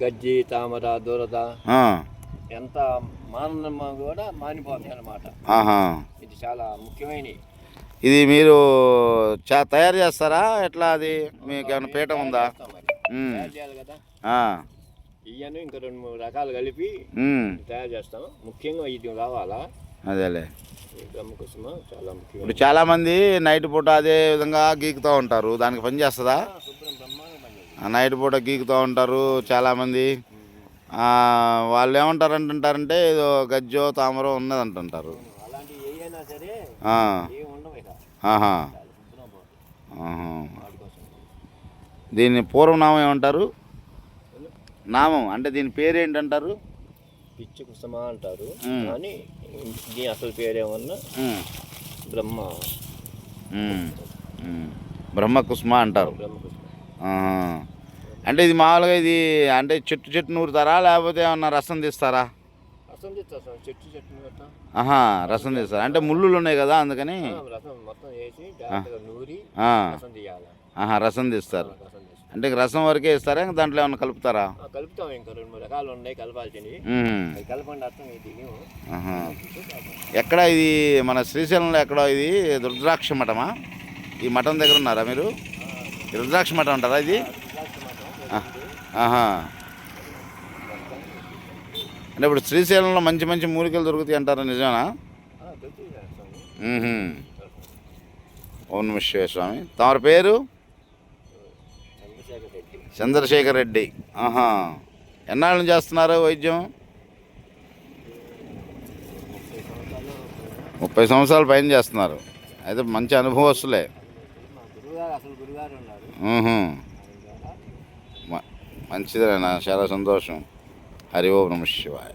గజ్జి తామర దురద ఎంత మానమ్మ కూడా మానిపోతాయి అన్నమాట. ఆహా. ఇది చాలా ముఖ్యమైనవి ఇది మీరు చా తయారు చేస్తారా? ఎట్లా అది? మీకు ఏమైనా పీఠం ఉందా? ఇవన్నీ ఇంకా రెండు మూడు రకాలు కలిపి తయారు చేస్తాం. ముఖ్యంగా ఇది కావాలా అదేలే. కుసుమ చాలా ముఖ్యం ఇప్పుడు చాలామంది నైట్ పూట అదే విధంగా గీకుతూ ఉంటారు. దానికి పని చేస్తుందా? నైట్ పూట గీకుతూ ఉంటారు చాలామంది. వాళ్ళు ఏమంటారు అంటుంటారంటే ఏదో గజ్జో తామరో ఉన్నది అంటుంటారు దీన్ని పూర్వనామం ఏమంటారు? నామం అంటే దీని పేరు ఏంటంటారు పిచ్చి కుసుమ అంటారు. కానీ దీని అసలు పేరేమన్నా బ్రహ్మ ఉమ్. బ్రహ్మకుస్మ అంటారు. బ్రహ్మ కుసుమ. అంటే ఇది మామూలుగా ఇది అంటే చెట్టు చెట్టు నూరుతారా? లేకపోతే ఏమన్నా రసం తీస్తారా? రసం తెచ్చేస్తాం చెట్టు చెట్టు ఆహా రసం తీస్తారా? అంటే ముళ్ళులు ఉన్నాయి కదా అందుకని. రసం మొత్తం వేసి నూరి రసం తీయాలి. ఆహా రసం తీస్తారు. అంటే రసం వరకే ఇస్తారా ఇంక దాంట్లో ఏమన్నా కలుపుతారా? కలుపుతాం ఇంకా రెండు మూడు రకాలు ఉన్నాయి కలపాల్సినవి. కలపండి అర్థం ఇది. ఎక్కడ ఇది మన శ్రీశైలంలో ఎక్కడ ఇది రుద్రాక్ష మఠమా? ఈ మఠం దగ్గర ఉన్నారా మీరు? రుద్రాక్ష మఠం అంటారా ఇది? ఆహా. అంటే ఇప్పుడు శ్రీశైలంలో మంచి మంచి మూలికలు దొరుకుతాయి అంటారా? నిజమేనా? ఓం నమ స్వామి. తమరి పేరు? చంద్రశేఖర్ రెడ్డి. ఆహా. ఎన్నాళ్ళు చేస్తున్నారు వైద్యం? ముప్పై సంవత్సరాలు సంవత్సరాల పైన చేస్తున్నారు. అయితే మంచి అనుభవస్తులే అసలు మంచిది ఉన్నారు మంచిదేనా చాలా సంతోషం. హరి ఓం నమ శివాయ.